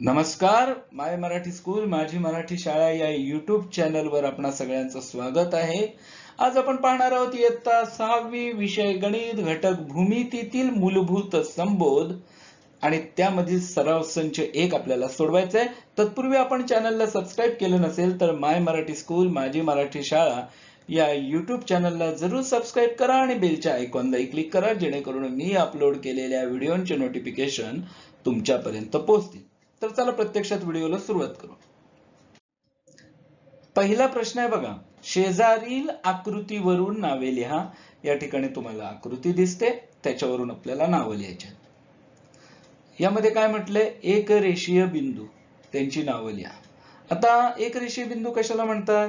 नमस्कार माय मराठी स्कूल माझी मराठी शाळा या युट्यूब चॅनलवर आपणा सगळ्यांचं स्वागत आहे. आज आपण पाहणार आहोत इयत्ता सहावी विषय गणित घटक भूमितीतील मूलभूत संबोध आणि त्यामधील सराव संच एक आपल्याला सोडवायचा आहे तत्पूर्वी आपण चॅनलला सबस्क्राईब केलं नसेल तर माय मराठी स्कूल माझी मराठी शाळा या यूट्यूब चॅनलला जरूर सबस्क्राईब करा आणि बेलच्या आयकॉनलाही क्लिक करा जेणेकरून मी अपलोड केलेल्या व्हिडिओचे नोटिफिकेशन तुमच्यापर्यंत पोहोचतील. तर चला प्रत्यक्षात व्हिडिओला सुरुवात करू. पहिला प्रश्न आहे बघा शेजारील आकृतीवरून नावे लिहा. या ठिकाणी तुम्हाला आकृती दिसते त्याच्यावरून आपल्याला नावं लिहायच्या यामध्ये काय म्हटलंय? एक रेषीय बिंदू त्यांची नावं लिहा. आता एक रेषीय बिंदू कशाला म्हणतात?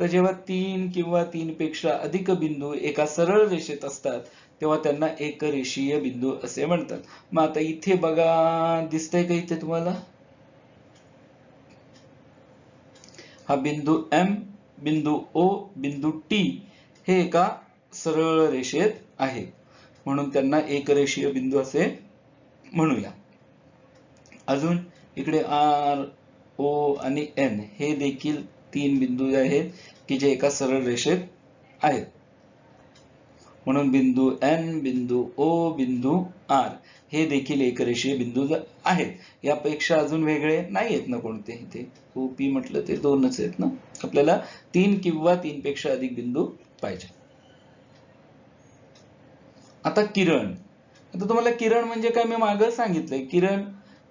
तर जेव्हा तीन किंवा तीन पेक्षा अधिक बिंदू एका सरळ रेषेत असतात तेव्हा त्यांना एक रेषीय बिंदू असे म्हणतात. मग आता इथे बघा दिसतंय का इथे तुम्हाला? हा बिंदू एम बिंदू ओ बिंदू टी हे एका सरळ रेषेत आहेत. म्हणून त्यांना एक रेषीय बिंदू असे म्हणूया. अजून इकडे आर ओ आणि एन हे देखील तीन बिंदू आहेत की जे एका सरळ रेषेत आहेत. म्हणून बिंदू एन बिंदू ओ बिंदू आर हे देखील एकरेषीय बिंदू आहेत. यापेक्षा अजून वेगळे नाही आहेत ना कोणते इथे. ओ पी म्हटलं ते दोनच आहेत ना. आपल्याला तीन किंवा तीन पेक्षा अधिक बिंदू पाहिजे. आता किरण. आता तुम्हाला किरण म्हणजे काय मी मागं सांगितलंय. किरण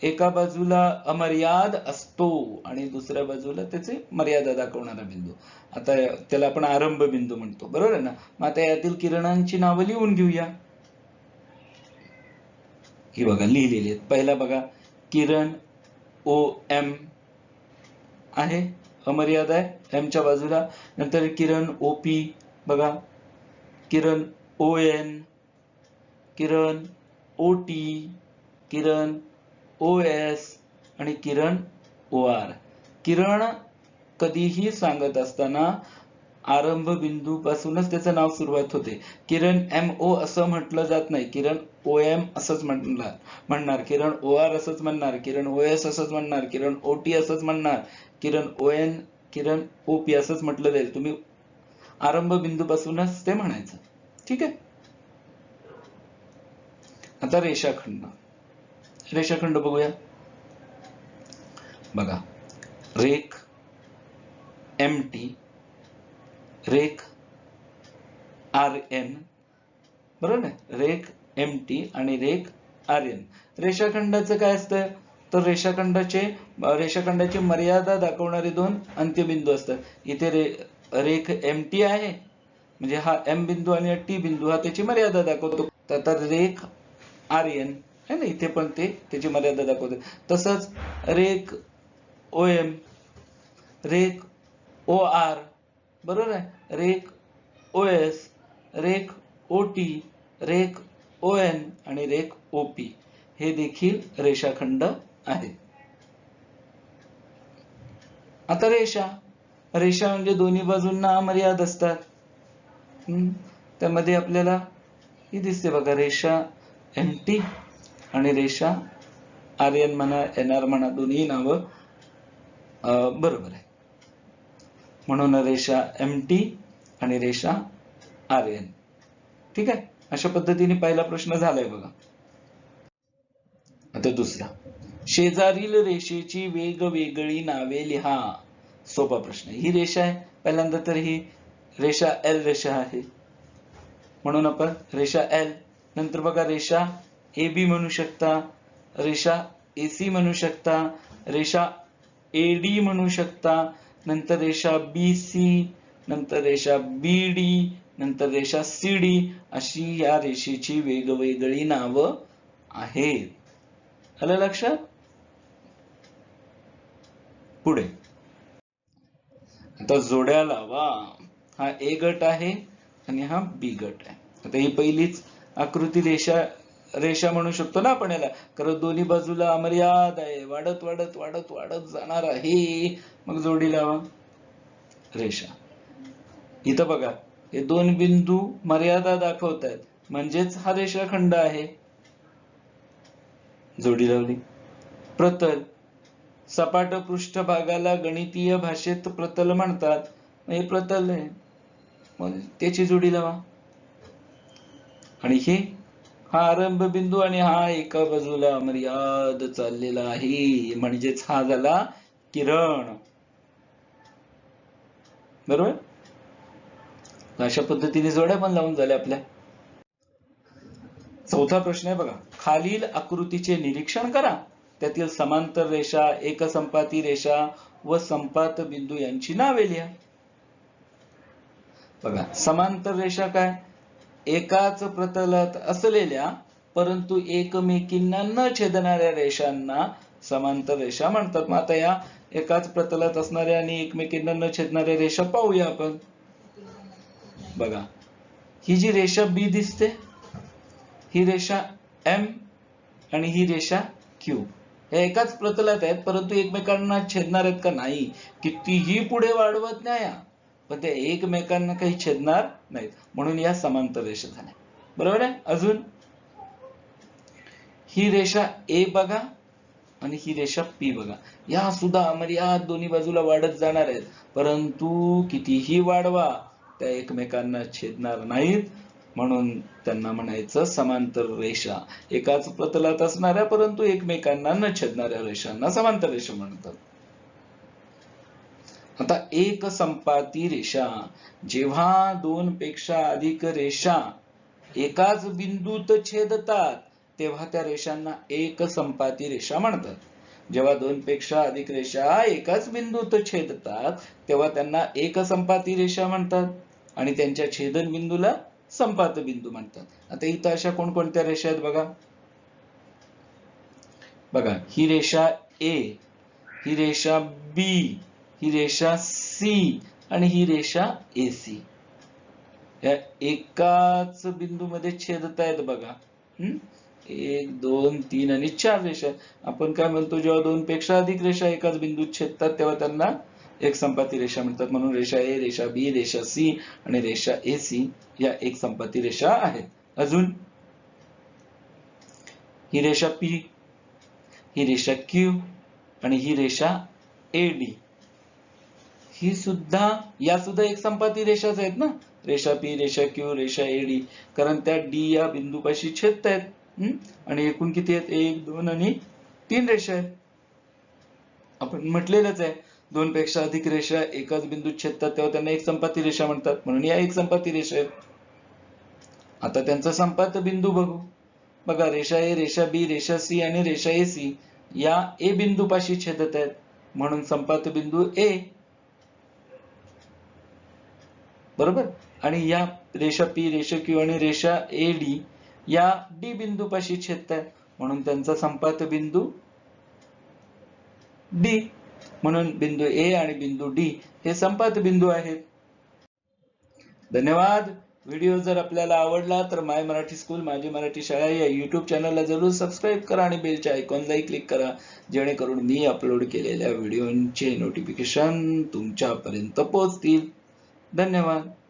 एका बाजूला अमर्याद असतो आणि दुसऱ्या बाजूला त्याचे मर्यादा दाखवणारा बिंदू. आता त्याला आपण आरंभ बिंदू म्हणतो. बरोबर आहे ना? मग आता यातील किरणांची नावं लिहून घेऊया. ही बघा लिहिलेली आहेत. पहिला बघा किरण ओ एम आहे अमर्याद आहे एमच्या बाजूला. नंतर किरण ओ पी बघा. किरण ओ एन किरण ओ टी किरण ओ एस आणि किरण ओ आर किरण कधीही सांगत असताना आरंभ बिंदू पासूनच त्याचं नाव सुरुवात होते. किरण एम ओ असं म्हटलं जात नाही. किरण ओ एम असंच म्हणणार म्हणणार. किरण ओ आर असंच म्हणणार. किरण ओ एस असंच म्हणणार. किरण ओ टी असंच म्हणणार. किरण ओ एन किरण ओ पी असंच म्हटलं जाईल. तुम्ही आरंभ बिंदू पासूनच ते म्हणायचं. ठीक आहे? आता रेषाखंड. रेषाखंड बघूया. बघा. रेख एम टी रेख आर एन बरोबर ना? रेख एम टी आणि रेख आर एन रेषाखंडाचं काय असतं? तर रेषाखंडाचे रेषाखंडाची मर्यादा दाखवणारे दोन अंत्यबिंदू असतात. इथे रे रेख एम टी आहे. म्हणजे हा एम बिंदू आणि टी बिंदू हा त्याची मर्यादा दाखवतो. तर रेख आर एन आहे ना इथे पण ते त्याची मर्यादा दाखवते. तसंच रेक ओ एम रेक ओ आर बरोबर आहे? रेक ओ एस रेक ओ टी रेक ओ एन आणि रेक ओ पी हे देखील रेषाखंड आहे आता रेषा. रेषा म्हणजे दोन्ही बाजूंना अमर्याद असतात. हम्म. त्यामध्ये आपल्याला ही दिसते बघा रेषा एम टी. आणि रेषा आर्यन म्हणा एन आर म्हणा दोन्ही नावं बरोबर आहे. म्हणून रेषा एम टी आणि रेषा आर्यन. ठीक आहे? अशा पद्धतीने पहिला प्रश्न झालाय बघा. आता दुसरा. शेजारील रेषेची वेगवेगळी नावे लिहा. सोपा प्रश्न. ही रेषा आहे. पहिल्यांदा तर ही रेषा एल रेषा आहे. म्हणून आपण रेषा एल नंतर बघा रेषा ए बी म्हणू शकता रेषा ए सी म्हणू शकता रेषा ए डी म्हणू शकता नंतर रेषा बी सी नंतर रेषा बी डी नंतर रेषा सी डी अशी या रेषेची वेगवेगळी नावं आहेत. आलं लक्षात? पुढे. आता जोड्या लावा. हा ए गट आहे आणि हा बी गट आहे. आता ही पहिलीच आकृती रेषा रेषा म्हणू शकतो ना आपण याला. कारण दोन्ही बाजूला अमर्याद आहे. वाढत वाढत वाढत वाढत जाणार आहे. मग जोडी लावा. रेषा. इथं बघा. हे दोन बिंदू मर्यादा दाखवत आहेत म्हणजेच हा रेषाखंड आहे. जोडी लावली. प्रतल. सपाट पृष्ठभागाला गणितीय भाषेत प्रतल म्हणतात. हे प्रतल आहे. मग त्याची जोडी लावा. आणि हे हा आरंभ बिंदू आणि हा एका बाजूला मर्याद चाललेला आहे. म्हणजेच हा झाला किरण. बरोबर? अशा पद्धतीने जोड्या पण लावून झाल्या आपल्या. चौथा प्रश्न आहे बघा. खालील आकृतीचे निरीक्षण करा. त्यातील समांतर रेषा एकसंपाती रेषा व संपात बिंदू यांची नावे लिहा. बघा समांतर रेषा काय? एकाच प्रतलात असलेल्या परंतु एकमेकींना न छेदणाऱ्या रेषांना समांतर रेषा म्हणतात. मग आता या एकाच प्रतलात असणाऱ्या आणि एकमेकींना न छेदणाऱ्या रेषा पाहूया आपण. बघा ही जी रेषा बी दिसते ही रेषा एम आणि ही रेषा क्यू हे एकाच प्रतलात आहेत परंतु एकमेकांना छेदणार आहेत का नाही? कितीही पुढे वाढवत नाही पण ते एकमेकांना काही छेदणार नाहीत. म्हणून या समांतर रेषा झाल्या बरोबर आहे? अजून? ही रेषा ए बघा आणि ही रेषा पी बघा. या सुद्धा अमर्याद दोन्ही बाजूला वाढत जाणार आहेत. परंतु कितीही वाढवा त्या एकमेकांना छेदणार नाहीत. म्हणून त्यांना म्हणायचं समांतर रेषा. एकाच प्रतलात असणाऱ्या परंतु एकमेकांना न छेदणाऱ्या रेषांना समांतर रेषा म्हणतात. आता एक संपाती रेषा जेव्हा दोन पेक्षा अधिक रेषा एकाच बिंदूत छेदतात तेव्हा त्या रेषांना एक संपाती रेषा म्हणतात. जेव्हा दोन पेक्षा अधिक रेषा एकाच बिंदूत छेदतात तेव्हा त्यांना एक संपाती रेषा म्हणतात आणि त्यांच्या छेदन बिंदूला संपात बिंदू म्हणतात. आता इथं अशा कोणकोणत्या रेषा आहेत बघा. बघा ही रेषा ए ही रेषा बी ही रेषा सी आणि ही रेषा ए सी या एकाच बिंदूमध्ये छेदत आहेत बघा. हम्म? एक दोन तीन आणि चार रेषा. आपण काय म्हणतो जेव्हा दोन पेक्षा अधिक रेषा एकाच बिंदूत छेदतात तेव्हा त्यांना एक संपाती रेषा म्हणतात. म्हणून रेषा ए रेषा बी रेषा सी आणि रेषा ए सी या एक संपाती रेषा आहेत. अजून? ही रेषा पी ही रेषा क्यू आणि ही रेषा ए डी ही सुद्धा या सुद्धा एक संपाती रेषाच आहेत ना? रेषा पी रेषा क्यू रेषा ए डी. कारण त्या डी या बिंदूपाशी छेदत आहेत. आणि एकूण किती आहेत? एक दोन आणि तीन रेषा आहेत. आपण म्हटलेलंच आहे. दोन पेक्षा अधिक रेषा एकाच बिंदूत छेदतात तेव्हा त्यांना एक संपाती रेषा म्हणतात. म्हणून या एक संपाती रेषा आहेत. आता त्यांचा संपात बिंदू बघू. बघा रेषा ए रेषा बी रेषा सी आणि रेषा ए सी या ए बिंदूपाशी छेदत आहेत. म्हणून संपात बिंदू ए बरोबर? आणि या रेषा पी रेषा क्यू आणि रेषा ए डी या डी बिंदूपाशी छेदत आहेत म्हणून त्यांचा संपात बिंदू डी म्हणून बिंदू ए आणि बिंदू डी हे संपात बिंदू आहेत. धन्यवाद. व्हिडिओ जर आपल्याला आवडला तर माय मराठी स्कूल माझी मराठी शाळा या युट्यूब चॅनलला जरूर सबस्क्राईब करा आणि बेलच्या आयकॉनलाही क्लिक करा जेणेकरून मी अपलोड केलेल्या व्हिडिओचे नोटिफिकेशन तुमच्यापर्यंत पोहोचतील. धन्यवाद.